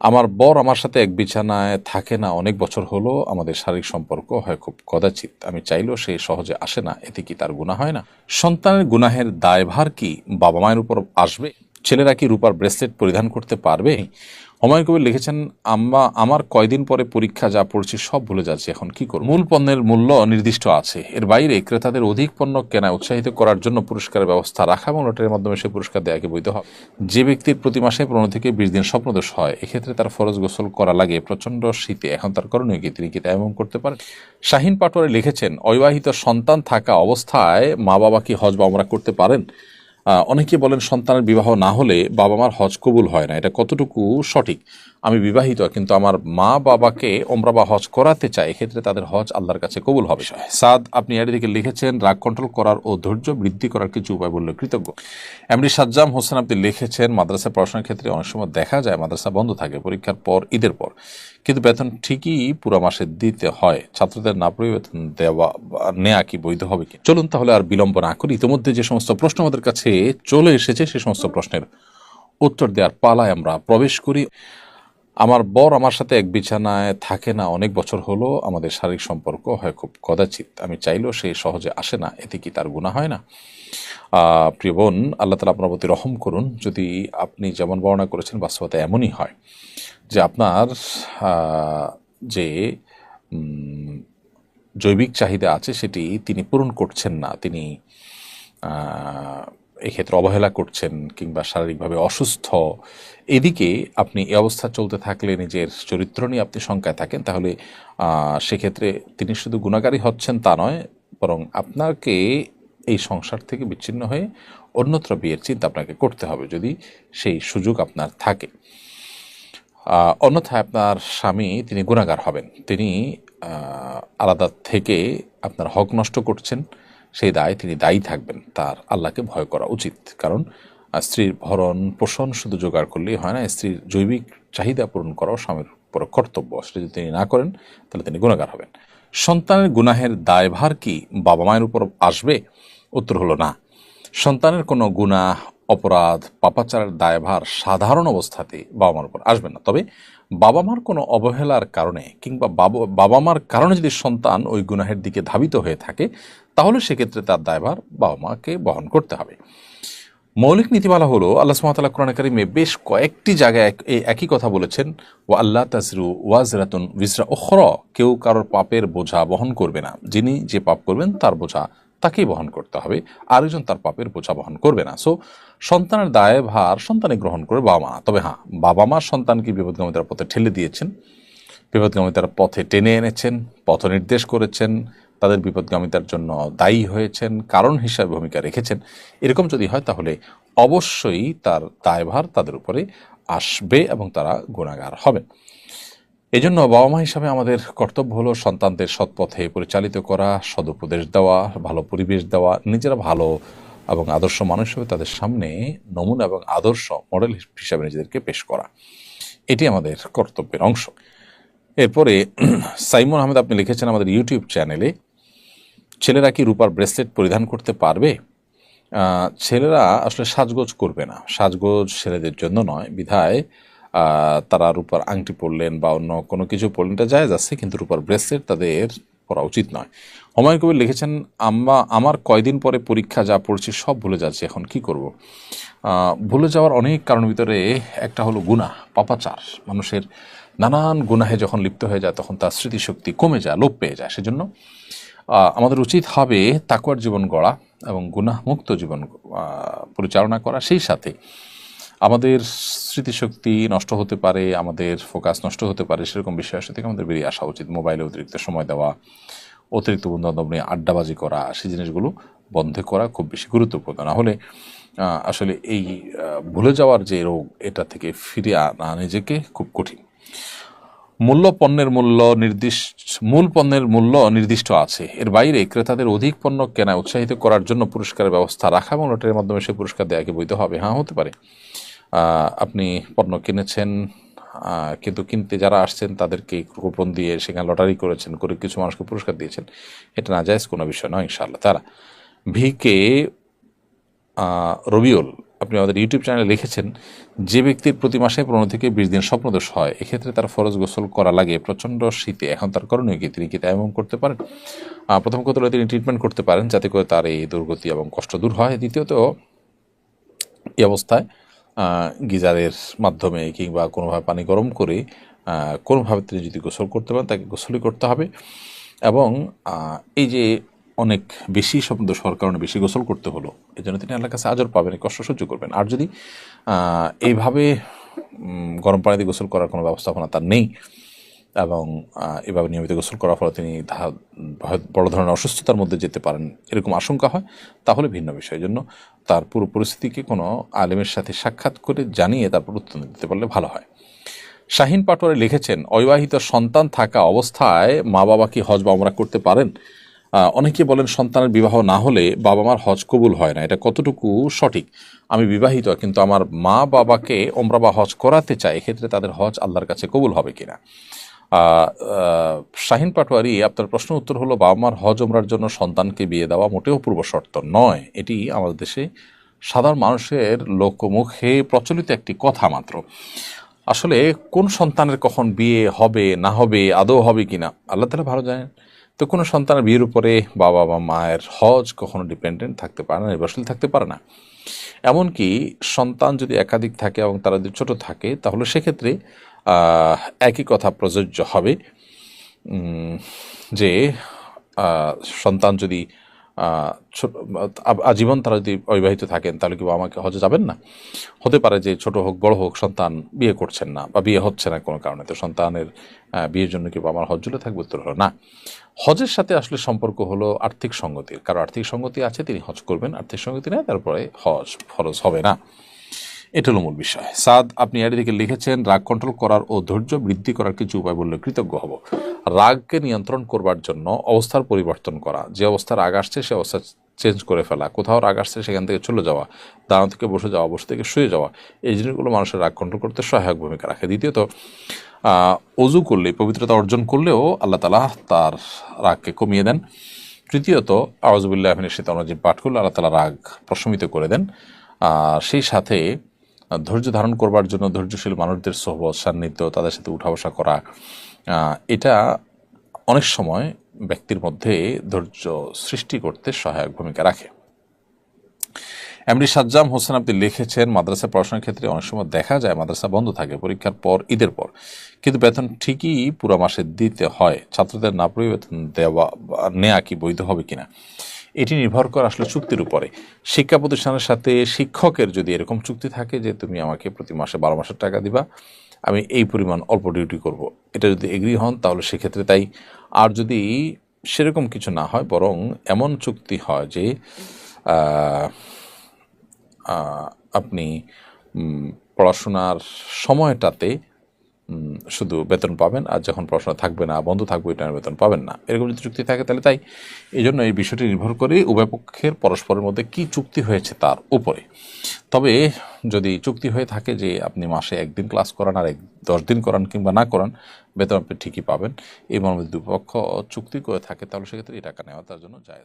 আমার বর আমার সাথে এক বিছানায় থাকে না, অনেক বছর হলো, আমাদের শারীরিক সম্পর্ক হয় খুব কদাচিৎ। আমি চাইলেও সে সহজে আসে না, এতে কি তার গুণা হয় না? সন্তানের গুনাহের দায়ভার কি বাবা মায়ের উপর আসবে? ছেলেরা কি রূপার ব্রেসলেট পরিধান করতে পারবে? হুমায়ুন কবির লিখেছেন, আম্মা, আমার কয়দিন পরে পরীক্ষা যা পড়ছি সব ভুলে যাচ্ছি, এখন কি করব? মূল পণ্যের মূল্য নির্দিষ্ট আছে। এর বাইরে ক্রেতাদের অধিক পণ্য কেনায় উৎসাহিত করার জন্য পুরস্কারের ব্যবস্থা রাখা এবং লটারির মাধ্যমে সে পুরস্কার দেওয়াকে বৈধ হবে। যে ব্যক্তির প্রতি মাসে পনেরো থেকে বিশ দিন স্বপ্নদোষ হয়, এক্ষেত্রে তার ফরজ গোসল করা লাগে প্রচণ্ড শীতে। এখন তার করণীয় কি? তিনি কি তা এমন করতে পারেন? শাহিন পাটোয়ারি লিখেছেন, অবিবাহিত সন্তান থাকা অবস্থায় মা বাবা কি হজ বা আমরা করতে পারেন? অনেকে বলেন সন্তানের বিবাহ না হলে বাবা মার হজ কবুল হয় না। এটা কতটুকু সঠিক? আমি বিবাহিত, কিন্তু আমার মা বাবাকে ওমরা বা হজ করাতে চাই এক্ষেত্রে তাদের হজ আল্লাহর কাছে কবুল হবে। সাদ, আপনি এর দিকে লিখেছেন, রাগ কন্ট্রোল করার ও ধৈর্য বৃদ্ধি করার কিছু উপায় বললে কৃতজ্ঞ। এমনি সাজ্জাম হোসেন আপনি লিখেছেন, মাদ্রাসা পড়াশোনার ক্ষেত্রে অনেক সময় দেখা যায় মাদ্রাসা বন্ধ থাকে, পরীক্ষার পর, ঈদের পর। কিন্তু বেতন ঠিকই পুরো মাসে দিতে হয়, ছাত্রদের না পড়ে বেতন দেওয়া বা নেওয়া কি বৈধ হবে কি? চলুন তাহলে আর বিলম্ব না করি। ইতিমধ্যে যে সমস্ত প্রশ্ন আমাদের কাছে চলে এসেছে, সে সমস্ত প্রশ্নের উত্তর দেওয়ার পালায় আমরা প্রবেশ করি। আমার বর আমার সাথে এক বিছানায় থাকে না, অনেক বছর হলো আমাদের শারীরিক সম্পর্ক হয় খুব কদাচিৎ। আমি চাইলেও সে সহজে আসে না, এতে কি তার গুণা হয় না? প্রিয় বোন, আল্লাহ তালা আপনার প্রতি রহম করুন। যদি আপনি যেমন বর্ণনা করেছেন, বাস্তবতা এমনই হয় যে আপনার যে জৈবিক চাহিদা আছে সেটি তিনি পূরণ করছেন না। তিনি এক্ষেত্রে অবহেলা করছেন কিংবা শারীরিকভাবে অসুস্থ, এদিকে আপনি এই অবস্থা চলতে থাকলে নিজের চরিত্র নিয়ে আপনি শঙ্কায় থাকেন, তাহলে সেক্ষেত্রে তিনি শুধু গুণাগারী হচ্ছেন তা নয়, বরং আপনাকে এই সংসার থেকে বিচ্ছিন্ন হয়ে অন্যত্র বিয়ের চিন্তা আপনাকে করতে হবে যদি সেই সুযোগ আপনার থাকে। অন্যথায় আপনার স্বামী তিনি গুণাগার হবেন, তিনি আলাদা থেকে আপনার হক নষ্ট করছেন সেই দায় তিনি দায়ী থাকবেন, তার আল্লাহকে ভয় করা উচিত। কারণ স্ত্রীর ভরণ পোষণ শুধু জোগাড় করলেই হয় না, স্ত্রীর জৈবিক চাহিদা পূরণ করাও স্বামীর উপর কর্তব্য। সেটা যদি তিনি না করেন, তাহলে তিনি গুণাগার হবেন। সন্তানের গুনাহের দায়ভার কি বাবা মায়ের উপর আসবে? উত্তর হলো না। সন্তানের কোনো গুণা অপরাধ, পাপাচারের দায়ভার সাধারণ অবস্থাতে বাবা মার উপর আসবে না। তবে বাবা মার কোনো অবহেলার কারণে কিংবা বাবা বাবা মার কারণে যদি সন্তান ওই গুনাহের দিকে ধাবিত হয়ে থাকে তাহলে সেক্ষেত্রে তার দায়ভার বাবা মাকে বহন করতে হবে। মৌলিক নীতিমালা হলো, আল্লাহ সুমতাল্লাহ কোরআন কারিমে বেশ কয়েকটি জায়গায় এই একই কথা বলেছেন ও আল্লাহ তাজরু ওয়াজরাতুন বিজরা ওখর কেউ কারোর পাপের বোঝা বহন করবে না। যিনি যে পাপ করবেন তার বোঝা তাকেই বহন করতে হবে, আরেকজন তার পাপের বোঝা বহন করবে না। সো সন্তানের দায় ভার সন্তানে গ্রহণ করে বাবা মা তবে হ্যাঁ বাবা মা সন্তানকে বিপদগামিতার পথে ঠেলে দিয়েছেন বিপদগামিতার পথে টেনে এনেছেন পথ নির্দেশ করেছেন তাদের বিপদগামিতার জন্য দায়ী হয়েছেন, কারণ হিসাবে ভূমিকা রেখেছেন। এরকম যদি হয়, তাহলে অবশ্যই তার দায়ভার তাদের উপরে আসবে এবং তারা গুণাগার হবে। এই জন্য বাবা মা হিসাবে আমাদের কর্তব্য হলো সন্তানদের সৎপথে পরিচালিত করা, সদুপদেশ দেওয়া, ভালো পরিবেশ দেওয়া, নিজেরা ভালো এবং আদর্শ মানুষ হিসেবে তাদের সামনে নমুনা এবং আদর্শ মডেল হিসাবে নিজেদেরকে পেশ করা। এটি আমাদের কর্তব্যের অংশ। এরপরে সাইমন আহমেদ, আপনি লিখেছেন আমাদের ইউটিউব চ্যানেলে ছেলেরা কি রূপার ব্রেসলেট পরিধান করতে পারবে? ছেলেরা আসলে সাজগোজ করবে না। সাজগোজ ছেলেদের জন্য নয়। বিধায় তারা রূপার আংটি পরলেন বা অন্য কোনো কিছু পরলেন, এটা জায়েজ আছে, কিন্তু রূপার ব্রেসলেট তাদের পরা উচিত নয়। হুমায়ুন কবির লিখেছেন, আম্মা, আমার কয়দিন পরে পরীক্ষা যা পড়ছি সব ভুলে যাচ্ছি, এখন কি করব? ভুলে যাওয়ার অনেক কারণ ভিতরে একটা হলো গুনাহ, পাপাচার। মানুষের নানান গুনাহে যখন লিপ্ত হয়ে যায়, তখন তার স্মৃতিশক্তি কমে যায়, লোপ পেয়ে যায়। সেজন্য আমাদের উচিত হবে তাকুয়ার জীবন গড়া এবং গুনাহমুক্ত জীবন পরিচালনা করা। সেই সাথে আমাদের স্মৃতিশক্তি নষ্ট হতে পারে, আমাদের ফোকাস নষ্ট হতে পারে, সেরকম বিষয় থেকে আমাদের বেরিয়ে আসা উচিত। মোবাইলে অতিরিক্ত সময় দেওয়া, অতিরিক্ত বন্ধু বান্ধব নিয়ে আড্ডাবাজি করা, সেই জিনিসগুলো বন্ধ করা খুব বেশি গুরুত্বপূর্ণ। না হলে আসলে এই ভুলে যাওয়ার যে রোগ, এটা থেকে ফিরে আনা নিজেকে খুব কঠিন। মূল্য পণ্যের মূল্য নির্দিষ্ট মূল পণ্যের মূল্য নির্দিষ্ট আছে। এর বাইরে ক্রেতাদের অধিক পণ্য কেনায় উৎসাহিত করার জন্য পুরস্কারের ব্যবস্থা রাখা এবং লটারির মাধ্যমে সে পুরস্কার দেওয়াকে বৈধ হবে? হ্যাঁ হতে পারে। আপনি পণ্য কিনেছেন কিন্তু কিনতে যারা আসছেন তাদেরকে কুপন দিয়ে সেখানে লটারি করেছেন, করে কিছু মানুষকে পুরস্কার দিয়েছেন। এটা না জায়েজ কোনো বিষয় নয় ইনশাআল্লাহ। তারা ভিকে রবিউল আপনি আমাদের ইউটিউব চ্যানেলে লিখেছেন, যে ব্যক্তির প্রতি মাসে পনেরো থেকে বিশ দিন স্বপ্নদোষ হয়, এক্ষেত্রে তার ফরজ গোসল করা লাগে। প্রচণ্ড শীতে, এখন তার করণীয় কি? তিনি কি এমন করতে পারেন? প্রথম কথা তিনি ট্রিটমেন্ট করতে পারেন যাতে করে তার এই দুর্গতি এবং কষ্ট দূর হয়। দ্বিতীয়ত, এই অবস্থায় গিজারের মাধ্যমে কিংবা কোনোভাবে পানি গরম করে কোনোভাবে তিনি যদি গোসল করতে পারেন, তাকে গোসলই করতে হবে। এবং এই যে অনেক বেশি শব্দ হওয়ার কারণে বেশি গোসল করতে হলো। এই জন্য তিনি আল্লাহর কাছে আজর পাবেন কষ্ট সহ্য করবেন। আর যদি এইভাবে গরম পানি দিয়ে গোসল করার কোনো ব্যবস্থাপনা তার নেই এবং এভাবে নিয়মিত গোসল করার ফলে তিনি বড় ধরনের অসুস্থতার মধ্যে যেতে পারেন, এরকম আশঙ্কা হয়, তাহলে ভিন্ন বিষয়। জন্য তার পুরো পরিস্থিতিকে কোনো আলেমের সাথে সাক্ষাৎ করে জানিয়ে তারপর উত্তর দিতে পারলে ভালো হয়। শাহিন পাটোয়ারি লিখেছেন, অবিবাহিত সন্তান থাকা অবস্থায় মা বাবা কি হজ বা ওমরা করতে পারেন? অনেকে বলেন সন্তানের বিবাহ না হলে বাবা মার হজ কবুল হয় না। এটা কতটুকু সঠিক? আমি বিবাহিত, কিন্তু আমার মা বাবাকে ওমরা বা হজ করাতে চাই এক্ষেত্রে তাদের হজ আল্লাহর কাছে কবুল হবে কিনা? শাহিন পাটোয়ারি, আপনার প্রশ্ন উত্তর হলো বাবা মার হজ ওমরার জন্য সন্তানকে বিয়ে দেওয়া মোটেও পূর্ব শর্ত নয়। এটি আমাদের দেশে সাধারণ মানুষের লোকমুখে প্রচলিত একটি কথা মাত্র। আসলে কোন সন্তানের কখন বিয়ে হবে, না হবে, আদৌ হবে কিনা, আল্লাহ তালা ভালো জানেন। তো কোনো সন্তানের বিয়ের উপরে বাবা বা মায়ের হজ কখনো ডিপেন্ডেন্ট থাকতে পারে না, নির্ভরশীল থাকতে পারে না। এমনকি সন্তান যদি একাধিক থাকে এবং তারা যদি ছোটো থাকে, তাহলে সেক্ষেত্রে একই কথা প্রযোজ্য হবে যে সন্তান যদি আজীবন তারা যদি অবিবাহিত থাকেন, তাহলে কি আমাকে হজে যাবেন না? হতে পারে যে ছোট হোক, বড় হোক, সন্তান বিয়ে করছেন না বা বিয়ে হচ্ছে না কোনো কারণে। তো সন্তানের বিয়ের জন্য কি আমার হজ জুলে থাকবে? উত্তর হলো না। হজের সাথে আসলে সম্পর্ক হলো আর্থিক সঙ্গতির। কারণ আর্থিক সঙ্গতি আছে, তিনি হজ করবেন। আর্থিক সঙ্গতি নেই, তারপরে হজ ফরজ হবে না। এটা হলো মূল বিষয়। সাদ, আপনি এর দিকে লিখেছেন, রাগ কন্ট্রোল করার ও ধৈর্য বৃদ্ধি করার কিছু উপায় বললে কৃতজ্ঞ হব। রাগকে নিয়ন্ত্রণ করবার জন্য অবস্থার পরিবর্তন করা, যে অবস্থার রাগ আসছে সে অবস্থা চেঞ্জ করে ফেলা, কোথাও রাগ আসছে সেখান থেকে চলে যাওয়া, দাঁড়ানো থেকে বসে যাওয়া, বসে থেকে শুয়ে যাওয়া, এই জিনিসগুলো মানুষের রাগ কন্ট্রোল করতে সহায়ক ভূমিকা রাখে। দ্বিতীয়ত অজু করলে, পবিত্রতা অর্জন করলেও আল্লাহ তালা তার রাগকে কমিয়ে দেন। তৃতীয়ত আওয়াজবুল্লাহ আহমিনের শীত অনুযায়ী পাঠ করলে আল্লাহ তালা রাগ প্রশমিত করে দেন। সেই সাথে ধৈর্য ধারণ করবার জন্য ধৈর্যশীল মানুষদের সহবত সান্নিধ্য, তাদের সাথে উঠা বসা করা এটা অনেক সময় ব্যক্তির মধ্যে ধৈর্য সৃষ্টি করতে সহায়ক ভূমিকা রাখে। এমডি সাজ্জাম হোসেন আপনি লিখেছেন, মাদ্রাসা পড়াশোনার ক্ষেত্রে অনেক সময় দেখা যায় মাদ্রাসা বন্ধ থাকে, পরীক্ষার পর, ঈদের পর। কিন্তু বেতন ঠিকই পুরো মাসে দিতে হয়। ছাত্রদের না পড়ে বেতন দেওয়া বা নেওয়া কি বৈধ হবে কিনা? এটি নির্ভর করে আসলে চুক্তির উপরে। শিক্ষা প্রতিষ্ঠানের সাথে শিক্ষকের যদি এরকম চুক্তি থাকে যে তুমি আমাকে প্রতি মাসে বারো মাসের টাকা দিবা, আমি এই পরিমাণ অল্প ডিউটি করব। এটা যদি এগ্রি হন, তাহলে সেক্ষেত্রে তাই। আর যদি সেরকম কিছু না হয়, বরং এমন চুক্তি হয় যে আপনি পড়াশোনার সময়টাতে শুধু বেতন পাবেন আর যখন পড়াশোনা থাকবে না, বন্ধ থাকবে এটা বেতন পাবেন না। এরকম যদি চুক্তি থাকে, তাহলে তাই। এই জন্য এই বিষয়টি নির্ভর করে উভয় পক্ষের পরস্পরের মধ্যে কি চুক্তি হয়েছে তার উপরে। তবে যদি চুক্তি হয়ে থাকে যে আপনি মাসে একদিন ক্লাস করান আর এক, দশ দিন করান কিংবা না করান, বেতন আপনি ঠিকই পাবেন। এই মর্মে দুপক্ষ চুক্তি করে থাকে, তাহলে সেক্ষেত্রে এই টাকা নেওয়া তার জন্য যায়